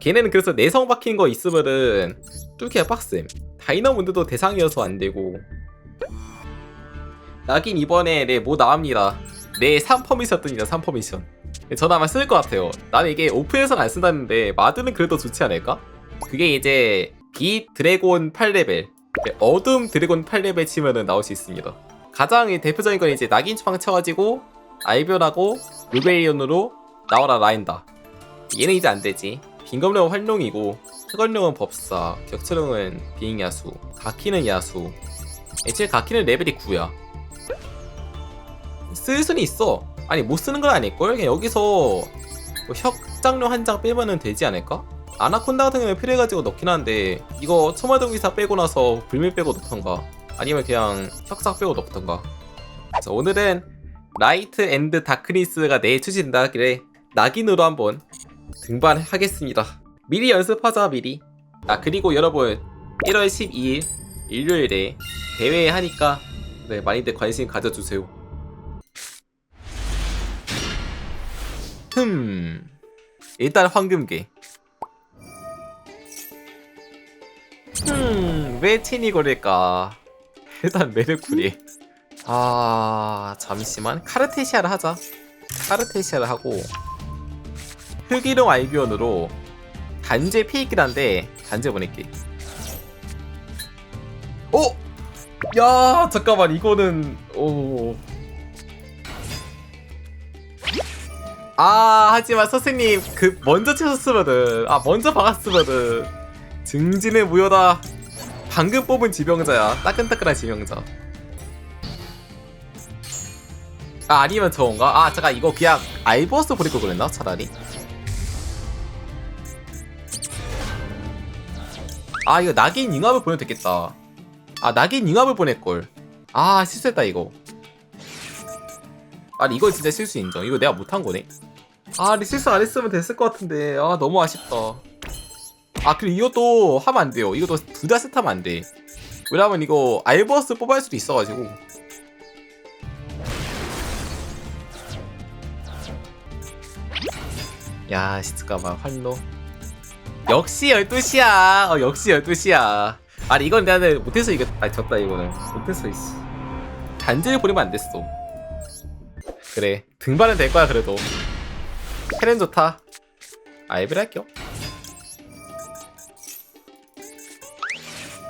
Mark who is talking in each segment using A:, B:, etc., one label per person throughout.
A: 걔네는 그래서 내성 박힌 거 있으면은 뚫기가 빡셈. 다이너문드도 대상이어서 안 되고. 나긴 이번에 네뭐 나옵니다. 내 3퍼미션 뜹니다 3퍼미션. 전 아마 쓸 것 같아요. 나는 이게 오픈해서는 안 쓴다는데 마드는 그래도 좋지 않을까? 그게 이제 빛 드래곤 8레벨. 어둠 드래곤 8레벨 치면은 나올 수 있습니다. 가장 이 대표적인 건 이제 낙인 추방 쳐가지고 알변하고 루베리온으로 나와라 라인다. 얘는 이제 안 되지 빈검령은 활용이고 흑언령은 법사 격철령은 비행야수 가키는 야수 애초에 가키는 레벨이 9야 쓸 수는 있어 아니 못 쓰는 건 아닐걸? 그냥 여기서 뭐 혁장령 한장 빼면은 되지 않을까? 아나콘다 같은 경우에 필요해가지고 넣긴 하는데 이거 초마동 기사 빼고 나서 불밀 빼고 넣던가 아니면 그냥 혁삭 빼고 넣던가 자 오늘은 라이트 앤드 다크니스가 내일 출시된다 하길래 낙인으로 한번 등반하겠습니다. 미리 연습하자 미리. 아 그리고 여러분 1월 12일 일요일에 대회 하니까 네 많이들 관심 가져주세요. 흠. 일단 황금계. 흠왜 친이 거릴까? 일단 메르쿠리. 아 잠시만. 카르테시아를 하자. 카르테시아를 하고 흑이룡 알비온으로 단제 피있긴 한데 단제 보낼게 오! 야 잠깐만 이거는 오. 아 하지만 선생님 그 먼저 치셨으면은 아 먼저 박았으면은 증진의 무효다 방금 뽑은 지병자야 따끈따끈한 지병자 아 아니면 저건가? 아 잠깐 이거 그냥 보낼 걸 그랬나 차라리? 아 이거 낙인 융합을 보내도 되겠다. 아 낙인 융합을 보낼걸. 아 실수했다 이거. 아니 이거 진짜 실수 인정. 이거 내가 못한 거네. 아 근데 실수 안 했으면 됐을 것 같은데. 아 너무 아쉽다. 아 그리고 이것도 하면 안 돼요. 이것도 둘 다 세트하면 안돼. 왜냐면 이거 알버스 뽑을 수도 있어가지고. 야 시츠까봐 활로 역시 12시야. 어 역시 12시야. 아니 이건 내가 못해서 이거 아 졌다 이거는. 못해서 이씨 단지를 보내면 안 됐어. 그래. 등반은 될 거야 그래도. 캐는 좋다. 아이빌 할게요.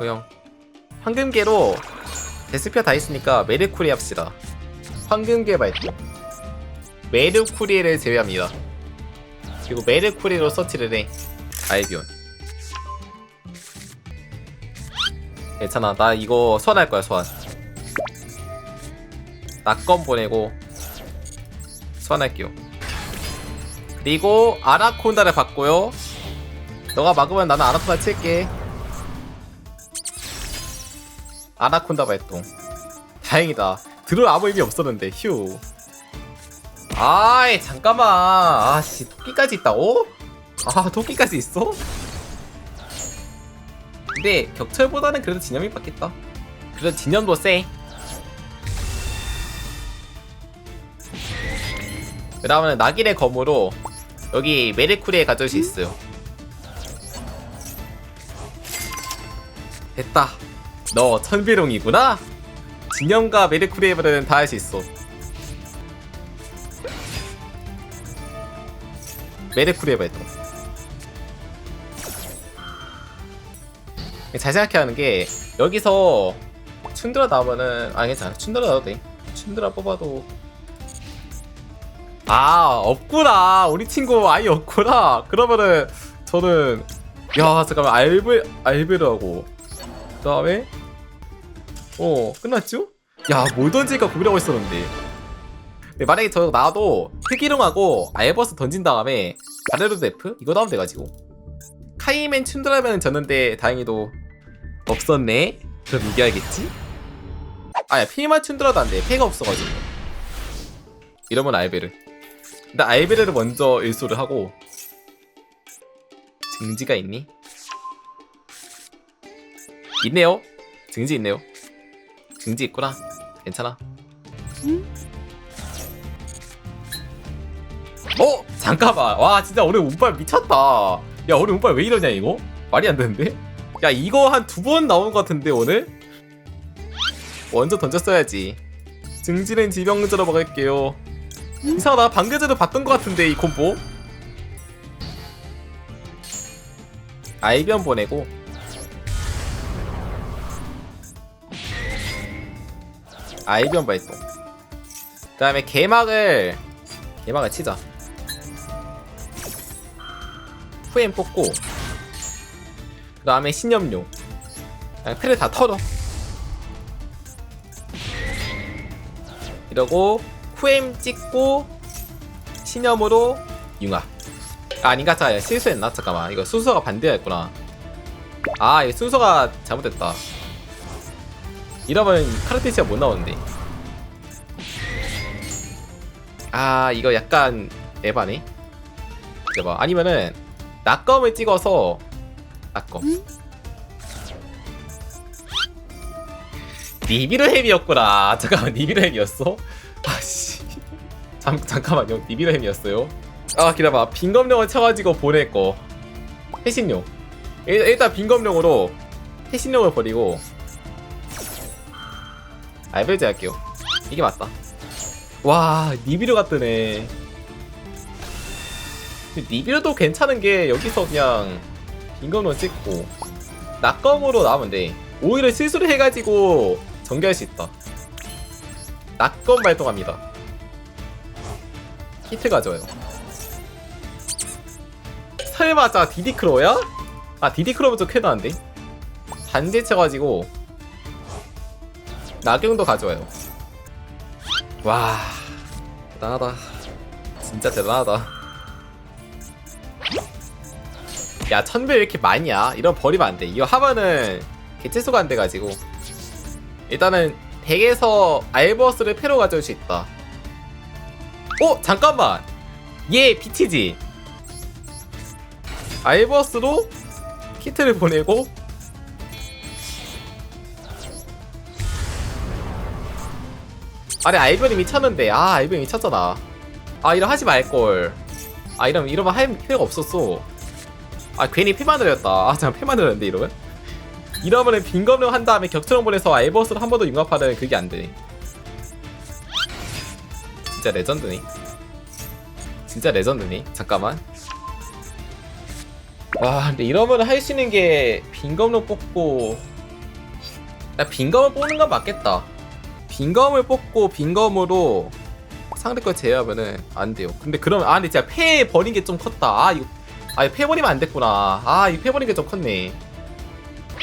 A: 오형. 황금계로 데스피아 다 있으니까 메르쿠리 합시다. 황금계 발동 메르쿠리를 제외합니다. 그리고 메르쿠리로 서치를 해 알비온. 괜찮아. 나 이거 소환할 거야 소환. 낙검 보내고 소환할게요. 그리고 아나콘다를 받고요. 너가 막으면 나는 아나콘다 칠게. 아나콘다 발동. 다행이다. 들을 아무 의미 없었는데 휴. 아이 잠깐만. 아씨 토끼까지 있다고? 아 토끼까지 있어? 근데 격철보다는 그래도 진염이 받겠다. 그래도 진염도 세. 그 다음은 낙인의 검으로 여기 메르쿠리에 가져올 수 있어요. 됐다. 너 천비룡이구나? 진영과 메르쿠리에는 다 할 수 있어. 메르쿠리에 발동 잘 생각해야 하는 게 여기서 춘드라 나오면은 아 괜찮아. 춘드라 나와도 돼. 춘드라 뽑아도. 아 없구나. 우리 친구 아예 없구나. 그러면은 저는 야 잠깐만. 알베 알베르하고. 그 다음에 어 끝났죠? 야 뭘 던질까 고민하고 있었는데. 네, 만약에 저 나도 흑기룡하고 알버스 던진 다음에 F 이거 나오면 돼가지고 카이맨 춘드라면 졌는데 다행히도 없었네. 그럼 이겨야겠지? 아야 피만 춘드라도 안돼. 패가 없어가지고. 이러면 알베르. 근데 알베르를 먼저 일소를 하고 증지가 있니? 있네요. 증지 있네요. 증지 있구나. 괜찮아. 어? 잠깐만. 와 진짜 오늘 운빨 미쳤다 야 우리 운빨 왜 이러냐 이거? 말이 안 되는데? 야 이거 한 두 번 나온 것 같은데 오늘? 먼저 던졌어야지. 증진은 지병자로 먹을게요. 이상하다. 방금 전에 봤던 것 같은데 이 콤보. 아이변 보내고. 아이변 발동. 그 다음에 개막을 개막을 치자 후엠 뽑고 그 다음에 신념용. 그냥 패를 다 털어. 이러고 후엠 찍고 신념으로 융화 아, 아닌가? 자 실수했나? 잠깐만. 이거 순서가 반대였구나. 아 이거 순서가 잘못됐다. 이러면 카르테시아 못 나오는데. 아 이거 약간 에바네? 봐봐. 아니면은 낙검을 찍어서 낙검. 니비르 햄이었구나. 잠깐만 니비르 햄이었어? 아씨. 잠, 잠깐만요. 니비르 햄이었어요? 아 기다려봐. 빈검령을 쳐가지고 보낼 거. 해신용 일, 일단 빈검령으로 해신용을 버리고 알벨제 할게요. 이게 맞다. 와 니비르가 뜨네 니비르도 괜찮은 게 여기서 그냥 빈검령 찍고 낙검으로 나오면 돼. 오히려 실수를 해가지고 전개할 수 있다. 낙검 발동합니다. 히트 가져요. 설마 자 디디크로야? 아 디디크로면 좀 쾌도 한데 반대 쳐가지고 나경도 가져와요. 와 대단하다. 진짜 대단하다 야 천배 왜 이렇게 많이야? 이런 버리면 안돼. 이거 하면은 개체수가 안 돼가지고. 일단은 덱에서 알버스를 패로 가져올 수 있다. 어 잠깐만. 얘 BTG 알버스로 키트를 보내고. 아니 알변이 미쳤는데. 아 알변이 미쳤잖아. 아 이럼 하지 말걸. 아 이러면 이러면 할 필요가 없었어 아 괜히 패만 들였다. 아 잠깐 패만 들였는데 이러면? 이러면은 빈검령 한 다음에 격투령 보내서 알버스를 한번 더 융합하는 그게 안 되네 진짜 레전드네 진짜 레전드네 잠깐만. 와 근데 이러면 할 수 있는 게 빈검을 뽑고 야 빈검을 뽑는 건 맞겠다. 빈검을 뽑고 빈검으로 상대 걸 제외하면은 안 돼요. 근데 그러면 아 근데 진짜 패 버린 게 좀 컸다. 아 이거 아패 버리면 안 됐구나. 아 이 패 버린 게 좀 컸네.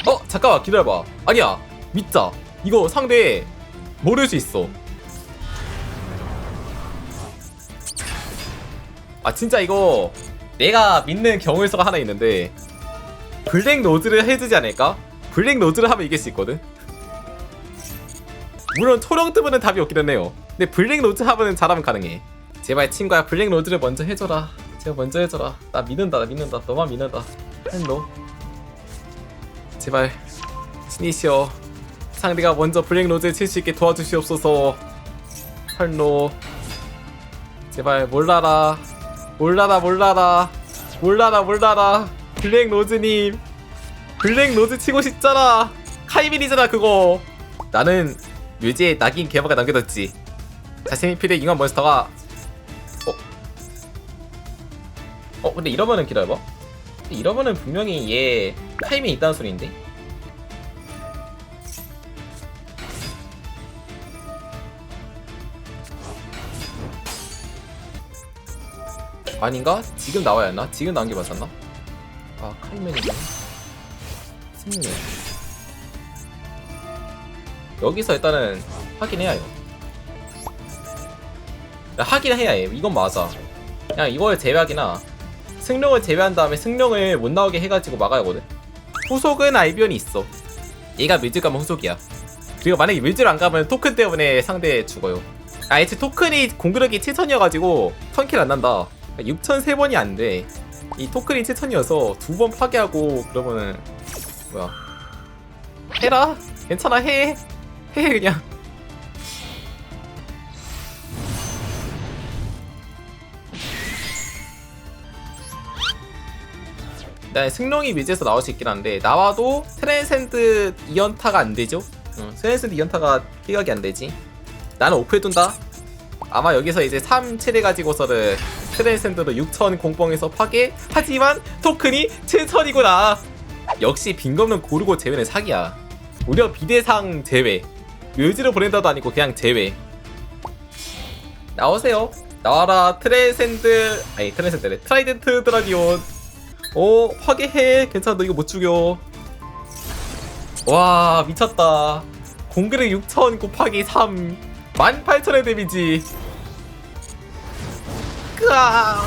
A: 어 잠깐만 기다려봐. 아니야 믿자. 이거 상대 모를 수 있어. 아 진짜 이거 내가 믿는 경우일수가 하나 있는데 블랙 노즈를 해주지 않을까? 블랙 노즈를 하면 이길 수 있거든? 물론 초령 뜨면은 답이 없기는 해요. 근데 블랙 노즈 하면은 잘하면 가능해. 제발 친구야 블랙 노즈를 먼저 해줘라 제가 먼저 해줘라. 나 믿는다 나 믿는다. 너만 믿는다. 헬로. 제발 신이시여. 상대가 먼저 블랙 노즈를 칠수 있게 도와주시옵소서. 헐노 제발 몰라라. 몰라라 몰라라. 몰라라 몰라라. 블랙 노즈님. 블랙 노즈 치고 싶잖아. 카이빈이잖아 그거. 나는 묘지에 낙인 개마가 남겨뒀지. 자신이 필요해 잉한 몬스터가 어 근데 이러면은 기다려봐. 근데 이러면은 분명히 얘 타이밍 있다는 소리인데? 아닌가? 지금 나와야 했나? 지금 나온 게 맞았나? 아 카이맨이네. 승리네. 여기서 일단은 확인해야 해요 야, 확인해야 해. 이건 맞아. 그냥 이걸 제외하기나 승룡을 제외한 다음에 승룡을 못 나오게 해가지고 막아야 하거든 후속은 알비온이 있어 얘가 뮤즈 가면 후속이야 그리고 만약에 뮤즈를 안 가면 토큰 때문에 상대 죽어요 아 애초에 토큰이 공격력이 7000이어가지고 턴킬 안 난다 6천 3번이 안 돼. 이 토큰이 7천이어서 두 번 파괴하고 그러면은 뭐야? 해라. 괜찮아 해. 해 그냥. 일단 승룡이 뮤즈에서 나올 수 있긴 한데 나와도 트랜센드 2연타가 안 되죠? 응, 트랜센드 2연타가 피각이 안 되지. 나는 오프해 둔다. 아마 여기서 이제 3, 7 해 가지고서는 트랜센드로 6천 공뻥에서 파괴. 하지만 토큰이 7천이구나. 역시 빈검는 고르고 제외는 사기야. 무려 비대상 제외. 묘지로 보낸다도 아니고 그냥 제외. 나오세요. 나와라 트랜센드 아니 트랜센드래 트라이덴트 드라디온. 오 파괴해. 괜찮아 너 이거 못 죽여. 와 미쳤다. 공그레 6천 곱하기 3 18,000의 데미지. 끄아.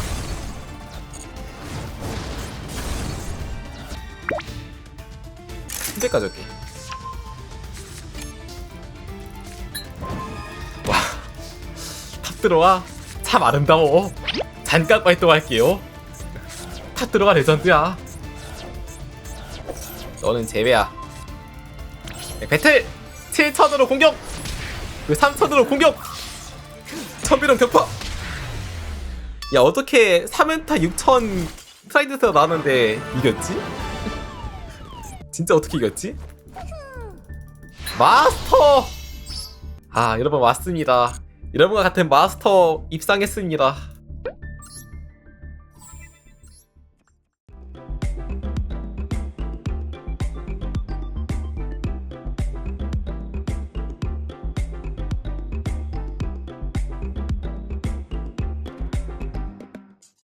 A: 현재까지 올게. 와, 탑 들어와. 참 아름다워. 잠깐 활동할게요. 탑 들어가 레전드야. 너는 제외야. 네, 배틀! 7천으로 공격! 그 3천으로 공격! 천비령 격파! 야 어떻게 3연타 6천 프라이드스가 나왔는데 이겼지? 진짜 어떻게 이겼지? 마스터! 아 여러분 왔습니다 여러분과 같은 마스터 입상했습니다